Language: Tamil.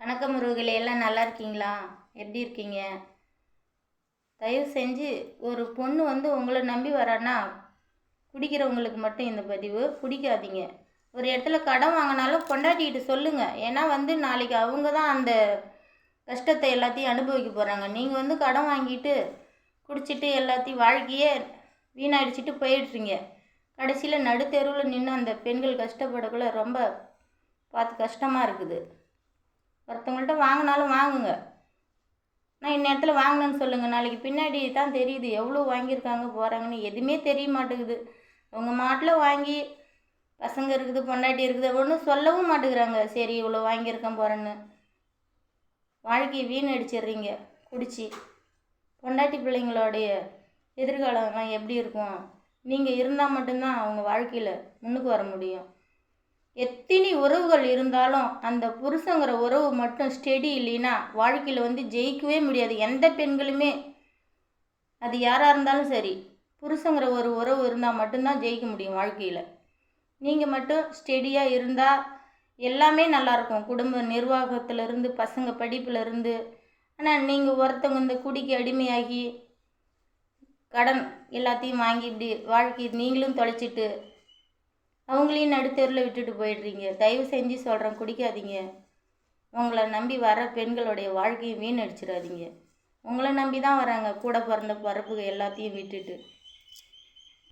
வணக்கம் உறவுகளே எல்லாம் நல்லா இருக்கீங்களா? எப்படி இருக்கீங்க? தயவு செஞ்சு ஒரு பொண்ணு வந்து உங்களை நம்பி வரான்னா குடிக்கிறவங்களுக்கு மட்டும் இந்த பதிவு குடிக்காதீங்க ஒரு இடத்துல கடன் வாங்கினாலும் கொண்டாட்டிக்கிட்டு சொல்லுங்கள் ஏன்னா வந்து நாளைக்கு அவங்க தான் அந்த கஷ்டத்தை எல்லாத்தையும் அனுபவிக்க போகிறாங்க நீங்கள் வந்து கடன் வாங்கிட்டு குடிச்சிட்டு எல்லாத்தையும் வாழ்க்கையே வீணாயிடுச்சிட்டு போயிடுறீங்க. கடைசியில் நடுத்தெருவில் நின்று அந்த பெண்கள் கஷ்டப்படக்குள்ள ரொம்ப பார்த்து கஷ்டமாக இருக்குது. ஒருத்தவங்கள்ட்ட வாங்கினாலும் வாங்குங்க. நான் இந்நேரத்தில் வாங்கினேன்னு சொல்லுங்கள் நாளைக்கு பின்னாடி தான் தெரியுது. எவ்வளோ வாங்கியிருக்காங்க போகிறாங்கன்னு எதுவுமே தெரிய மாட்டேங்குது. உங்கள் மாட்டில் வாங்கி பசங்க இருக்குது பொண்டாட்டி இருக்குது ஒன்றும் சொல்லவும் மாட்டேங்கிறாங்க. சரி இவ்வளோ வாங்கியிருக்கேன் போகிறேன்னு வாழ்க்கையை வீணடிச்சிடுறீங்க. குடிச்சு. பொண்டாட்டி பிள்ளைங்களோடைய எதிர்காலம் எப்படி இருக்கும்? நீங்கள் இருந்தால் மட்டும்தான் அவங்க வாழ்க்கையில் முன்னுக்கு வர முடியும். எத்தனை உறவுகள் இருந்தாலும் அந்த புருஷங்கிற உறவு மட்டும் ஸ்டெடி இல்லைன்னா வாழ்க்கையில் வந்து ஜெயிக்கவே முடியாது. எந்த பெண்களுமே அது யாராக இருந்தாலும் சரி புருஷங்கிற ஒரு உறவு இருந்தால் மட்டும்தான் ஜெயிக்க முடியும் வாழ்க்கையில். நீங்கள் மட்டும் ஸ்டெடியாக இருந்தால் எல்லாமே நல்லாயிருக்கும் குடும்ப நிர்வாகத்திலேருந்து பசங்க படிப்புலேருந்து. ஆனால் நீங்கள் ஒருத்தவங்க இந்த குடிக்கு அடிமையாகி கடன் எல்லாத்தையும் வாங்கி இப்படி வாழ்க்கையை நீங்களும் தொலைச்சிட்டு அவங்களையும் நடுத்தெருவில் விட்டுட்டு போயிடுறீங்க. தயவு செஞ்சு சொல்கிறேன் குடிக்காதீங்க. உங்களை நம்பி வர பெண்களுடைய வாழ்க்கையை வீணடிச்சிடாதீங்க. உங்களை நம்பி தான் வராங்க. கூட பிறந்த பரப்புக எல்லாத்தையும் விட்டுட்டு.